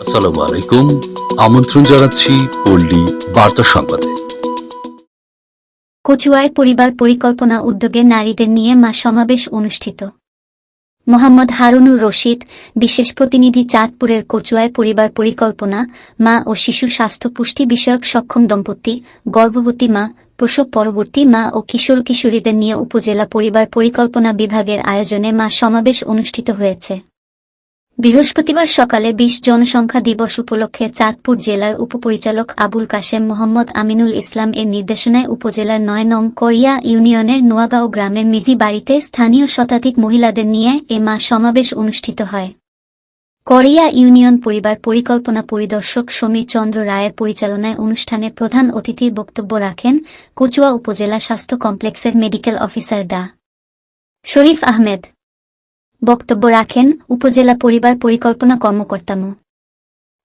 আসসালামু আলাইকুম আমন্ত্রণ জানাচ্ছি পল্লী বার্তা সংবাদে। কচুয়ায় পরিবার পরিকল্পনা উদ্যোগে নারীদের নিয়ে মা সমাবেশ অনুষ্ঠিত। মোহাম্মদ হারুনুর রশিদ, বিশেষ প্রতিনিধি চাঁদপুরের কচুয়ায় পরিবার পরিকল্পনা, মা ও শিশু স্বাস্থ্য পুষ্টি বিষয়ক সক্ষম দম্পতি, গর্ভবতী মা, প্রসব পরবর্তী মা ও কিশোর কিশোরীদের নিয়ে উপজেলা পরিবার পরিকল্পনা বিভাগের আয়োজনে মা সমাবেশ অনুষ্ঠিত হয়েছে। বৃহস্পতিবার সকালে বিশ জনসংখ্যা দিবস উপলক্ষে চাঁদপুর জেলার উপপরিচালক আবুল কাশেম মোহাম্মদ আমিনুল ইসলাম এর নির্দেশনায় উপজেলার নয় নং করিয়া ইউনিয়নের নোয়াগাঁও গ্রামের মিজি বাড়িতে স্থানীয় শতাধিক মহিলাদের নিয়ে এ মা সমাবেশ অনুষ্ঠিত হয়। করিয়া ইউনিয়ন পরিবার পরিকল্পনা পরিদর্শক সমীর চন্দ্র রায়ের পরিচালনায় অনুষ্ঠানে প্রধান অতিথির বক্তব্য রাখেন কচুয়া উপজেলা স্বাস্থ্য কমপ্লেক্সের মেডিকেল অফিসার ডা। শরীফ আহমেদ বক্তব্য রাখেন উপজেলা পরিবার পরিকল্পনা কর্মকর্তা মো.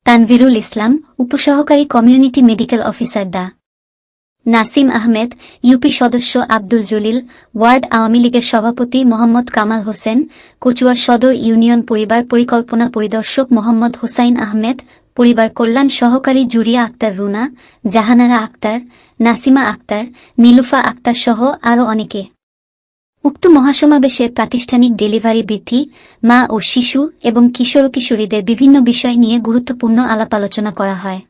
তানভিরুল ইসলাম, উপসহকারী কমিউনিটি মেডিকেল অফিসার ডা. নাসিম আহমেদ, ইউপি সদস্য আব্দুল জলিল, ওয়ার্ড আওয়ামী লীগের সভাপতি মোহাম্মদ কামাল হোসেন, কচুয়া সদর ইউনিয়ন পরিবার পরিকল্পনা পরিদর্শক মোহাম্মদ হোসাইন আহমেদ, পরিবার কল্যাণ সহকারী জুরিয়া আক্তার রুনা, জাহানারা আক্তার, নাসিমা আক্তার, নীলুফা আক্তার সহ আরও অনেকে। উক্ত মহাসমাবেশে প্রাতিষ্ঠানিক ডেলিভারি বৃদ্ধি মা ও শিশু এবং কিশোর কিশোরীদের বিভিন্ন বিষয় নিয়ে গুরুত্বপূর্ণ আলাপ আলোচনা করা হয়।